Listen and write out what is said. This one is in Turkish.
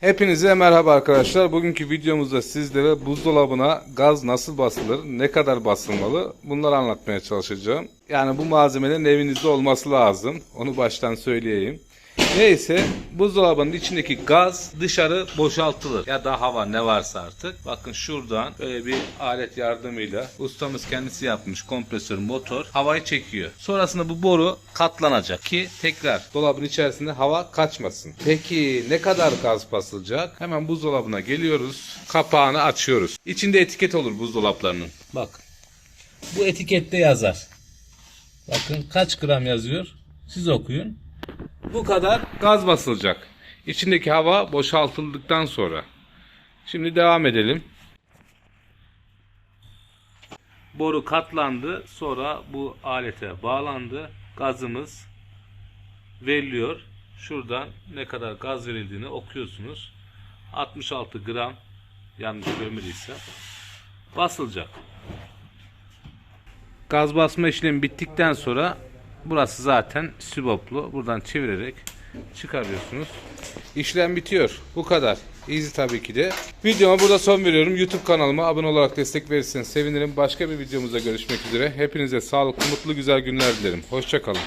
Hepinize merhaba arkadaşlar. Bugünkü videomuzda sizlere buzdolabına gaz nasıl basılır, ne kadar basılmalı bunları anlatmaya çalışacağım. Yani bu malzemelerin evinizde olması lazım. Onu baştan söyleyeyim. Neyse buzdolabının içindeki gaz dışarı boşaltılır. Ya da hava ne varsa artık. Bakın şuradan böyle bir alet yardımıyla ustamız kendisi yapmış kompresör motor havayı çekiyor. Sonrasında bu boru katlanacak ki tekrar dolabın içerisinde hava kaçmasın. Peki ne kadar gaz basılacak? Hemen buzdolabına geliyoruz. Kapağını açıyoruz. İçinde etiket olur buzdolaplarının. Bak. Bu etikette yazar. Bakın kaç gram yazıyor? Siz okuyun. Bu kadar gaz basılacak. İçindeki hava boşaltıldıktan sonra. Şimdi devam edelim. Boru katlandı. Sonra bu alete bağlandı. Gazımız veriliyor. Şuradan ne kadar gaz verildiğini okuyorsunuz. 66 gram yanlış görmediysem basılacak. Gaz basma işlemi bittikten sonra burası zaten siboplu. Buradan çevirerek çıkarıyorsunuz. İşlem bitiyor. Bu kadar. Easy tabii ki de. Videoma burada son veriyorum. YouTube kanalıma abone olarak destek verirseniz sevinirim. Başka bir videomuzda görüşmek üzere. Hepinize sağlıklı, mutlu, güzel günler dilerim. Hoşçakalın.